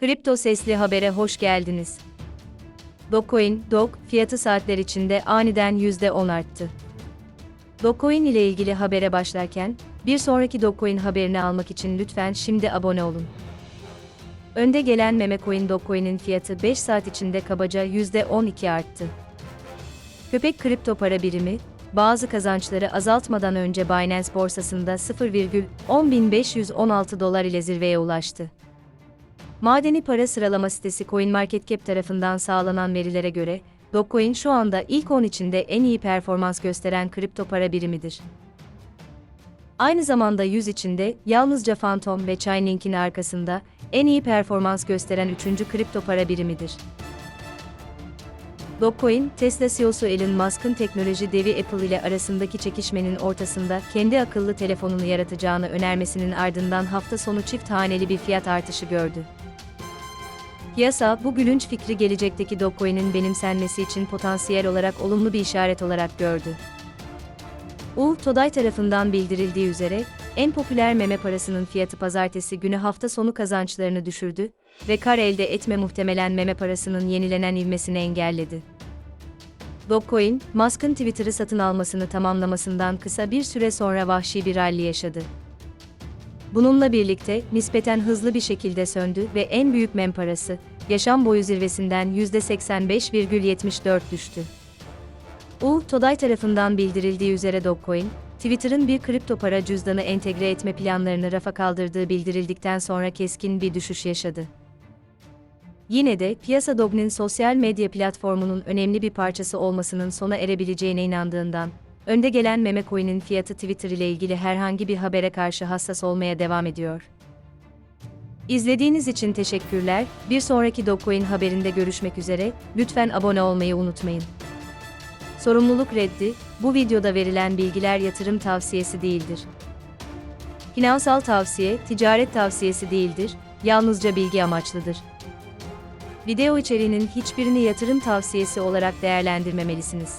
Kripto Sesli Haber'e hoş geldiniz. Dogecoin, Dog, fiyatı saatler içinde aniden %10 arttı. Dogecoin ile ilgili habere başlarken, bir sonraki Dogecoin haberini almak için lütfen şimdi abone olun. Önde gelen meme coin Dogecoin'in fiyatı 5 saat içinde kabaca %12 arttı. Köpek kripto para birimi, bazı kazançları azaltmadan önce Binance borsasında 0,10516 dolar ile zirveye ulaştı. Madeni para sıralama sitesi CoinMarketCap tarafından sağlanan verilere göre, Dogecoin şu anda ilk 10 içinde en iyi performans gösteren kripto para birimidir. Aynı zamanda 100 içinde yalnızca Phantom ve Chainlink'in arkasında en iyi performans gösteren 3. kripto para birimidir. Dogecoin, Tesla CEO'su Elon Musk'ın teknoloji devi Apple ile arasındaki çekişmenin ortasında kendi akıllı telefonunu yaratacağını önermesinin ardından hafta sonu çift haneli bir fiyat artışı gördü. Piyasa, bu gülünç fikri gelecekteki Dogecoin'in benimsenmesi için potansiyel olarak olumlu bir işaret olarak gördü. U, Today tarafından bildirildiği üzere, en popüler meme parasının fiyatı pazartesi günü hafta sonu kazançlarını düşürdü ve kar elde etme muhtemelen meme parasının yenilenen ivmesini engelledi. Dogecoin, Musk'ın Twitter'ı satın almasını tamamlamasından kısa bir süre sonra vahşi bir rally yaşadı. Bununla birlikte nispeten hızlı bir şekilde söndü ve en büyük mem parası, yaşam boyu zirvesinden %85,74 düştü. U, Today tarafından bildirildiği üzere Dogecoin, Twitter'ın bir kripto para cüzdanı entegre etme planlarını rafa kaldırdığı bildirildikten sonra keskin bir düşüş yaşadı. Yine de piyasa Doge'nin sosyal medya platformunun önemli bir parçası olmasının sona erebileceğine inandığından, önde gelen meme coin'in fiyatı Twitter ile ilgili herhangi bir habere karşı hassas olmaya devam ediyor. İzlediğiniz için teşekkürler. Bir sonraki Dogecoin haberinde görüşmek üzere. Lütfen abone olmayı unutmayın. Sorumluluk reddi, bu videoda verilen bilgiler yatırım tavsiyesi değildir. Finansal tavsiye, ticaret tavsiyesi değildir, yalnızca bilgi amaçlıdır. Video içeriğinin hiçbirini yatırım tavsiyesi olarak değerlendirmemelisiniz.